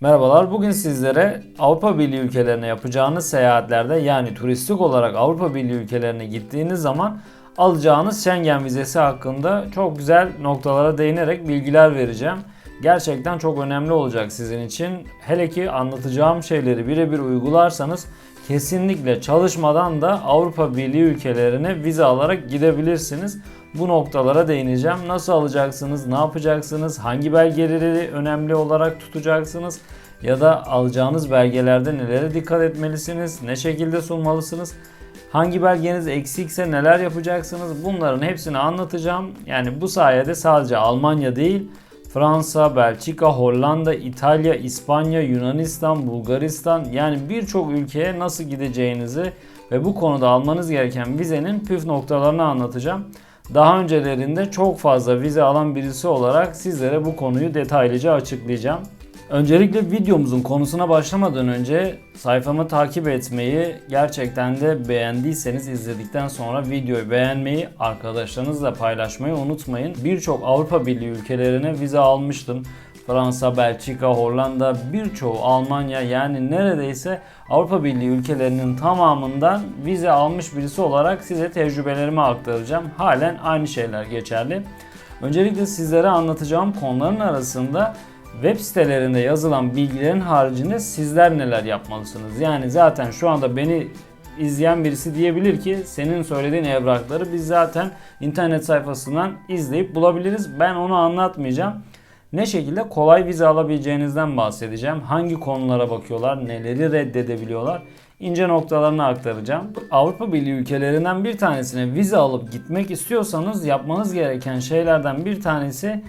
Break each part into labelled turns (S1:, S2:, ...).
S1: Merhabalar. Bugün sizlere Avrupa Birliği ülkelerine yapacağınız seyahatlerde yani turistik olarak Avrupa Birliği ülkelerine gittiğiniz zaman alacağınız Schengen vizesi hakkında çok güzel noktalara değinerek bilgiler vereceğim. Gerçekten çok önemli olacak sizin için. Hele ki anlatacağım şeyleri birebir uygularsanız kesinlikle çalışmadan da Avrupa Birliği ülkelerine vize alarak gidebilirsiniz. Bu noktalara değineceğim. Nasıl alacaksınız, ne yapacaksınız, hangi belgeleri önemli olarak tutacaksınız ya da alacağınız belgelerde nelere dikkat etmelisiniz, ne şekilde sunmalısınız, hangi belgeniz eksikse neler yapacaksınız bunların hepsini anlatacağım. Yani bu sayede sadece Almanya değil Fransa, Belçika, Hollanda, İtalya, İspanya, Yunanistan, Bulgaristan yani birçok ülkeye nasıl gideceğinizi ve bu konuda almanız gereken vizenin püf noktalarını anlatacağım. Daha öncelerinde çok fazla vize alan birisi olarak sizlere bu konuyu detaylıca açıklayacağım. Öncelikle videomuzun konusuna başlamadan önce sayfamı takip etmeyi, gerçekten de beğendiyseniz izledikten sonra videoyu beğenmeyi, arkadaşlarınızla paylaşmayı unutmayın. Birçok Avrupa Birliği ülkelerine vize almıştım. Fransa, Belçika, Hollanda, birçoğu Almanya yani neredeyse Avrupa Birliği ülkelerinin tamamından vize almış birisi olarak size tecrübelerimi aktaracağım. Halen aynı şeyler geçerli. Öncelikle sizlere anlatacağım konuların arasında web sitelerinde yazılan bilgilerin haricinde sizler neler yapmalısınız? Yani zaten şu anda beni izleyen birisi diyebilir ki senin söylediğin evrakları biz zaten internet sayfasından izleyip bulabiliriz. Ben onu anlatmayacağım. Ne şekilde kolay vize alabileceğinizden bahsedeceğim. Hangi konulara bakıyorlar, neleri reddedebiliyorlar. ince noktalarını aktaracağım. Avrupa Birliği ülkelerinden bir tanesine vize alıp gitmek istiyorsanız yapmanız gereken şeylerden bir tanesi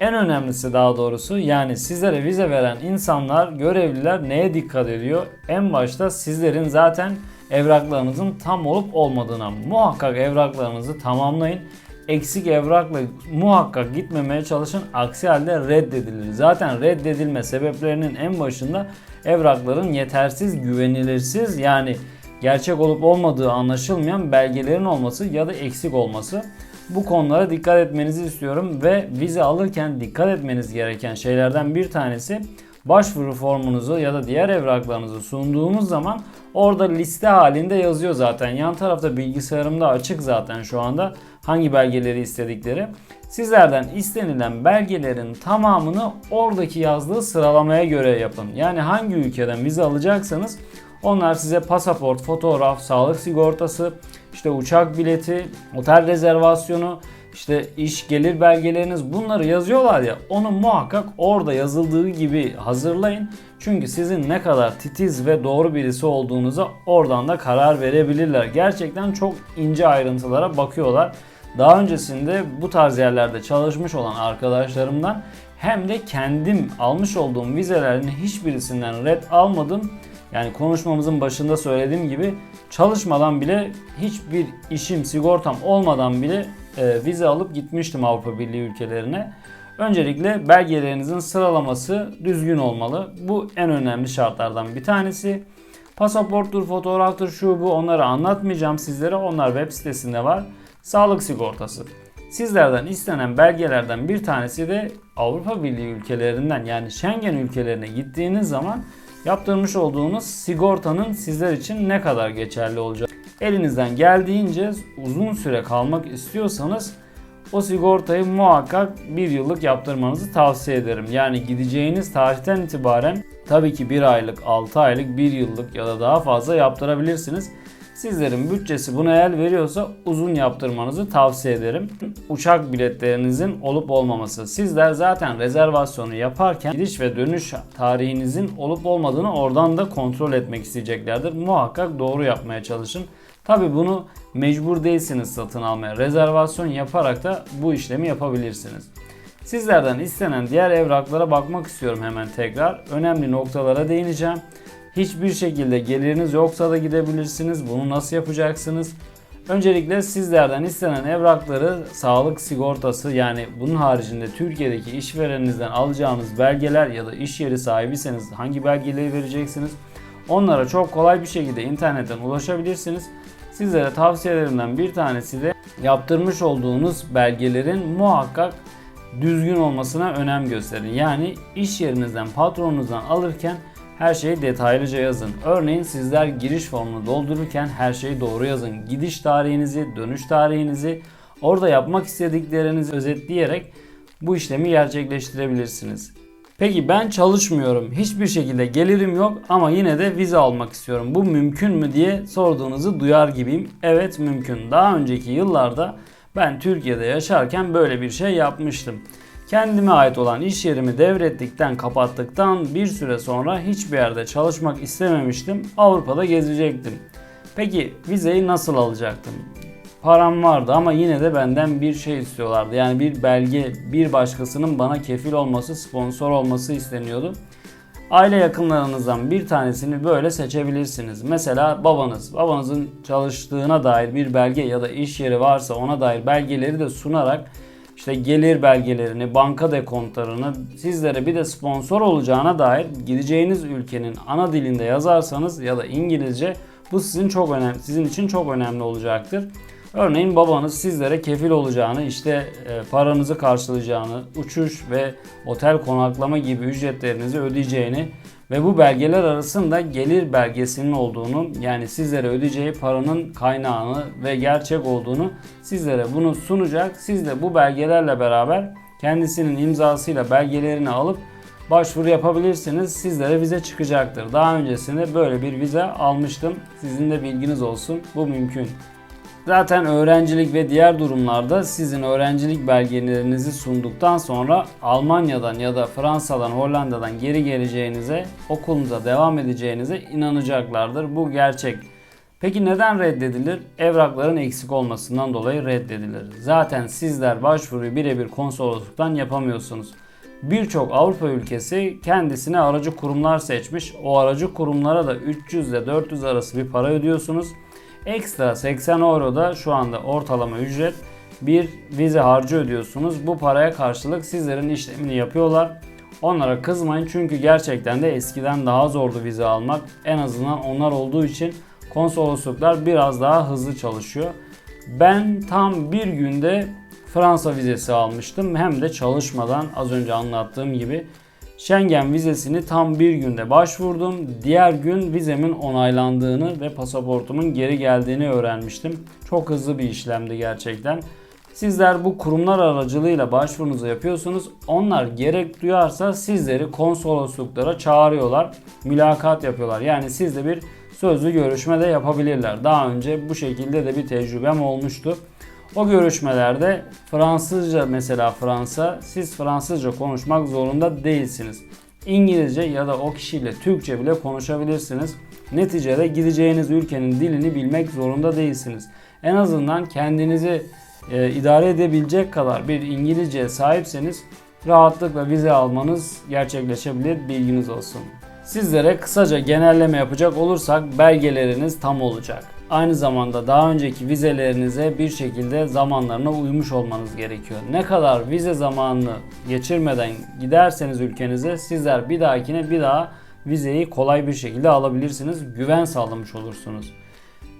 S1: en önemlisi daha doğrusu yani sizlere vize veren insanlar, görevliler neye dikkat ediyor? En başta sizlerin zaten evraklarınızın tam olup olmadığına muhakkak evraklarınızı tamamlayın. Eksik evrakla muhakkak gitmemeye çalışın. Aksi halde reddedilir. Zaten reddedilme sebeplerinin en başında evrakların yetersiz, güvenilirsiz yani gerçek olup olmadığı anlaşılmayan belgelerin olması ya da eksik olması. Bu konulara dikkat etmenizi istiyorum ve vize alırken dikkat etmeniz gereken şeylerden bir tanesi başvuru formunuzu ya da diğer evraklarınızı sunduğunuz zaman orada liste halinde yazıyor zaten. Yan tarafta bilgisayarımda açık zaten şu anda hangi belgeleri istedikleri. Sizlerden istenilen belgelerin tamamını oradaki yazdığı sıralamaya göre yapın. Yani hangi ülkeden vize alacaksanız onlar size pasaport, fotoğraf, sağlık sigortası, işte uçak bileti, otel rezervasyonu, işte iş gelir belgeleriniz bunları yazıyorlar ya onu muhakkak orada yazıldığı gibi hazırlayın. Çünkü sizin ne kadar titiz ve doğru birisi olduğunuza oradan da karar verebilirler. Gerçekten çok ince ayrıntılara bakıyorlar. Daha öncesinde bu tarz yerlerde çalışmış olan arkadaşlarımdan hem de kendim almış olduğum vizelerin hiçbirisinden red almadım. Yani konuşmamızın başında söylediğim gibi çalışmadan bile hiçbir işim, sigortam olmadan bile e, vize alıp gitmiştim Avrupa Birliği ülkelerine. Öncelikle belgelerinizin sıralaması düzgün olmalı. Bu en önemli şartlardan bir tanesi. Pasaporttur, fotoğraftır, şu bu onları anlatmayacağım sizlere. Onlar web sitesinde var. Sağlık sigortası. Sizlerden istenen belgelerden bir tanesi de Avrupa Birliği ülkelerinden yani Schengen ülkelerine gittiğiniz zaman yaptırmış olduğunuz sigortanın sizler için ne kadar geçerli olacak. Elinizden geldiğince uzun süre kalmak istiyorsanız o sigortayı muhakkak bir yıllık yaptırmanızı tavsiye ederim. Yani gideceğiniz tarihten itibaren tabii ki bir aylık, 6 aylık, 1 yıllık ya da daha fazla yaptırabilirsiniz. Sizlerin bütçesi buna el veriyorsa uzun yaptırmanızı tavsiye ederim. Uçak biletlerinizin olup olmaması. Sizler zaten rezervasyonu yaparken gidiş ve dönüş tarihinizin olup olmadığını oradan da kontrol etmek isteyeceklerdir. Muhakkak doğru yapmaya çalışın. Tabi bunu mecbur değilsiniz satın almaya. Rezervasyon yaparak da bu işlemi yapabilirsiniz. Sizlerden istenen diğer evraklara bakmak istiyorum hemen tekrar. Önemli noktalara değineceğim. Hiçbir şekilde geliriniz yoksa da gidebilirsiniz. Bunu nasıl yapacaksınız? Öncelikle sizlerden istenen evrakları sağlık sigortası yani bunun haricinde Türkiye'deki işvereninizden alacağınız belgeler ya da iş yeri sahibiyseniz hangi belgeleri vereceksiniz? Onlara çok kolay bir şekilde internetten ulaşabilirsiniz. Sizlere tavsiyelerimden bir tanesi de yaptırmış olduğunuz belgelerin muhakkak düzgün olmasına önem gösterin. Yani iş yerinizden, patronunuzdan alırken her şeyi detaylıca yazın. Örneğin sizler giriş formunu doldururken her şeyi doğru yazın. Gidiş tarihinizi, dönüş tarihinizi, orada yapmak istediklerinizi özetleyerek bu işlemi gerçekleştirebilirsiniz. Peki ben çalışmıyorum. Hiçbir şekilde gelirim yok ama yine de vize almak istiyorum. Bu mümkün mü diye sorduğunuzu duyar gibiyim. Evet mümkün. Daha önceki yıllarda ben Türkiye'de yaşarken böyle bir şey yapmıştım. Kendime ait olan iş yerimi devrettikten, kapattıktan bir süre sonra hiçbir yerde çalışmak istememiştim. Avrupa'da gezecektim. Peki vizeyi nasıl alacaktım? Param vardı ama yine de benden bir şey istiyorlardı. Yani bir belge, bir başkasının bana kefil olması, sponsor olması isteniyordu. Aile yakınlarınızdan bir tanesini böyle seçebilirsiniz. Mesela babanız. Babanızın çalıştığına dair bir belge ya da iş yeri varsa ona dair belgeleri de sunarak işte gelir belgelerini, banka dekontlarını sizlere bir de sponsor olacağına dair gideceğiniz ülkenin ana dilinde yazarsanız ya da İngilizce bu sizin çok önemli sizin için çok önemli olacaktır. Örneğin babanız sizlere kefil olacağını, işte e, paranızı karşılayacağını, uçuş ve otel konaklama gibi ücretlerinizi ödeyeceğini ve bu belgeler arasında gelir belgesinin olduğunu yani sizlere ödeyeceği paranın kaynağını ve gerçek olduğunu sizlere bunu sunacak. Siz de bu belgelerle beraber kendisinin imzasıyla belgelerini alıp başvuru yapabilirsiniz. Sizlere vize çıkacaktır. Daha öncesinde böyle bir vize almıştım. Sizin de bilginiz olsun. Bu mümkün. Zaten öğrencilik ve diğer durumlarda sizin öğrencilik belgelerinizi sunduktan sonra Almanya'dan ya da Fransa'dan, Hollanda'dan geri geleceğinize, okulunuza devam edeceğinize inanacaklardır. Bu gerçek. Peki neden reddedilir? Evrakların eksik olmasından dolayı reddedilir. Zaten sizler başvuruyu birebir konsolosluktan yapamıyorsunuz. Birçok Avrupa ülkesi kendisine aracı kurumlar seçmiş. O aracı kurumlara da 300 ile 400 arası bir para ödüyorsunuz. Ekstra 80 euro da şu anda ortalama ücret bir vize harcı ödüyorsunuz. Bu paraya karşılık sizlerin işlemini yapıyorlar. Onlara kızmayın çünkü gerçekten de eskiden daha zordu vize almak. En azından onlar olduğu için konsolosluklar biraz daha hızlı çalışıyor. Ben tam bir günde Fransa vizesi almıştım. Hem de çalışmadan az önce anlattığım gibi. Schengen vizesini tam bir günde başvurdum. Diğer gün vizemin onaylandığını ve pasaportumun geri geldiğini öğrenmiştim. Çok hızlı bir işlemdi gerçekten. Sizler bu kurumlar aracılığıyla başvurunuzu yapıyorsunuz. Onlar gerek duyarsa sizleri konsolosluklara çağırıyorlar. Mülakat yapıyorlar. Yani sizle bir sözlü görüşme de yapabilirler. Daha önce bu şekilde de bir tecrübem olmuştu. O görüşmelerde Fransızca mesela Fransa siz Fransızca konuşmak zorunda değilsiniz. İngilizce ya da o kişiyle Türkçe bile konuşabilirsiniz. Neticede gideceğiniz ülkenin dilini bilmek zorunda değilsiniz. En azından kendinizi e, idare edebilecek kadar bir İngilizce sahipseniz rahatlıkla vize almanız gerçekleşebilir bilginiz olsun. Sizlere kısaca genelleme yapacak olursak belgeleriniz tam olacak. Aynı zamanda daha önceki vizelerinize bir şekilde zamanlarına uymuş olmanız gerekiyor. Ne kadar vize zamanını geçirmeden giderseniz ülkenize sizler bir dahakine bir daha vizeyi kolay bir şekilde alabilirsiniz. Güven sağlamış olursunuz.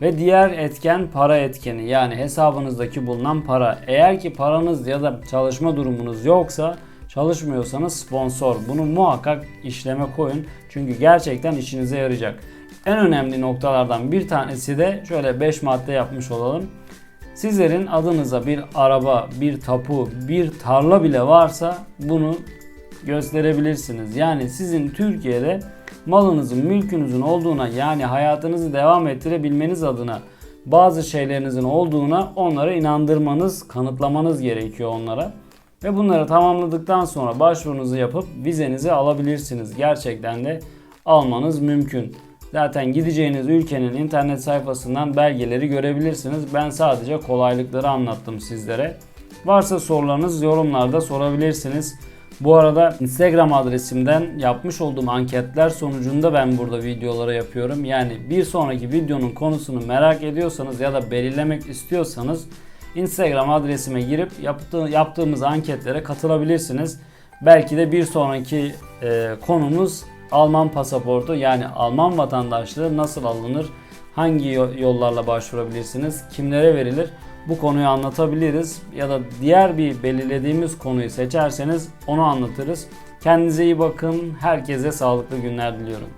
S1: Ve diğer etken para etkeni yani hesabınızdaki bulunan para. Eğer ki paranız ya da çalışma durumunuz yoksa çalışmıyorsanız sponsor. Bunu muhakkak işleme koyun. Çünkü gerçekten işinize yarayacak. En önemli noktalardan bir tanesi de şöyle 5 madde yapmış olalım. Sizlerin adınıza bir araba, bir tapu, bir tarla bile varsa bunu gösterebilirsiniz. Yani sizin Türkiye'de malınızın, mülkünüzün olduğuna yani hayatınızı devam ettirebilmeniz adına bazı şeylerinizin olduğuna onlara inandırmanız, kanıtlamanız gerekiyor onlara. Ve bunları tamamladıktan sonra başvurunuzu yapıp vizenizi alabilirsiniz. Gerçekten de almanız mümkün. Zaten gideceğiniz ülkenin internet sayfasından belgeleri görebilirsiniz. Ben sadece kolaylıkları anlattım sizlere. Varsa sorularınız yorumlarda sorabilirsiniz. Bu arada Instagram adresimden yapmış olduğum anketler sonucunda ben burada videoları yapıyorum. Yani bir sonraki videonun konusunu merak ediyorsanız ya da belirlemek istiyorsanız Instagram adresime girip yaptığı, yaptığımız anketlere katılabilirsiniz. Belki de bir sonraki e, konumuz Alman pasaportu yani Alman vatandaşlığı nasıl alınır? Hangi yollarla başvurabilirsiniz? Kimlere verilir? bu konuyu anlatabiliriz ya da diğer bir belirlediğimiz konuyu seçerseniz onu anlatırız. Kendinize iyi bakın. Herkese sağlıklı günler diliyorum.